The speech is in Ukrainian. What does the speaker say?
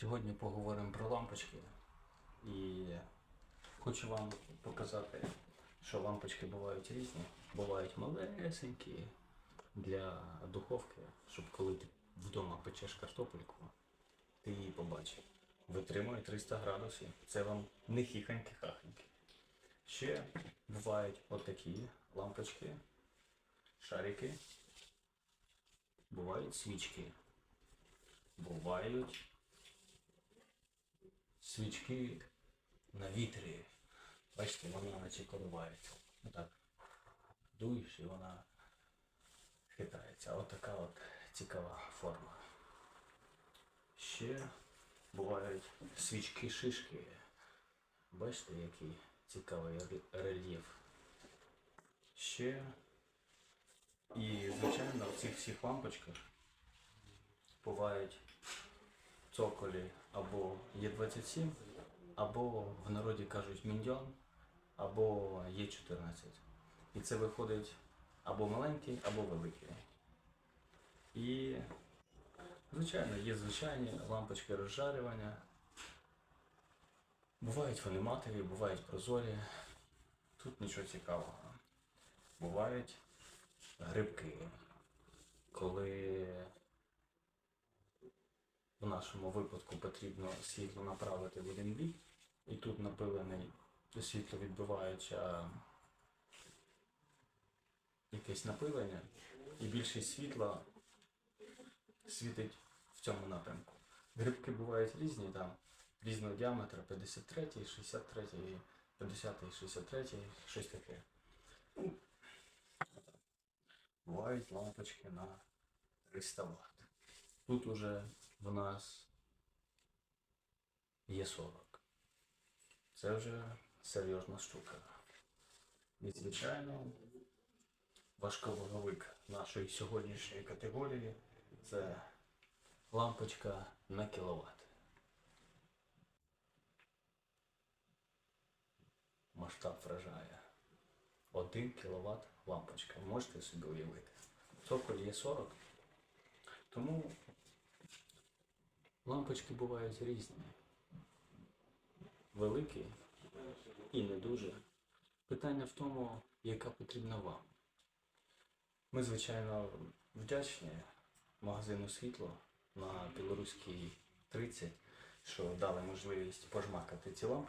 Сьогодні поговоримо про лампочки і хочу вам показати, що лампочки бувають різні. Бувають малесенькі для духовки, щоб коли ти вдома печеш картопельку, ти її побачив. Витримує 300 градусів. Це вам не хіханьки-хаханьки. Ще бувають отакі лампочки, шарики, бувають свічки, бувають свічки на вітрі. Бачите, вона наче коливається. Отак. Дуєш і вона хитається. От така от цікава форма. Ще бувають свічки-шишки. Бачите, який цікавий рельєф. Ще і, звичайно, в цих всіх лампочках бувають цоколі або Є27, або в народі кажуть міндьон, або Є14. І це виходить або маленький, або великий. І, звичайно, є звичайні лампочки розжарювання. Бувають вони матові, бувають прозорі. Тут нічого цікавого. Бувають грибки, коли в нашому випадку потрібно світло направити в один бік, і тут напилений світло відбиваюча якесь напилення, і більшість світла світить в цьому напрямку. Грибки бувають різні, там різного діаметра 53, 63, 50, 63, щось таке. Бувають лампочки на 300 Вт. Тут уже в нас є 40. Це вже серйозна штука. І, звичайно, важковаговик нашої сьогоднішньої категорії це лампочка на кіловат. Масштаб вражає. 1 кВт лампочка. Можете собі уявити. Цоколь є 40. Тому лампочки бувають різні. Великі і не дуже. Питання в тому, яка потрібна вам. Ми, звичайно, вдячні магазину світло на білоруській 30, що дали можливість пожмакати ці лампочки.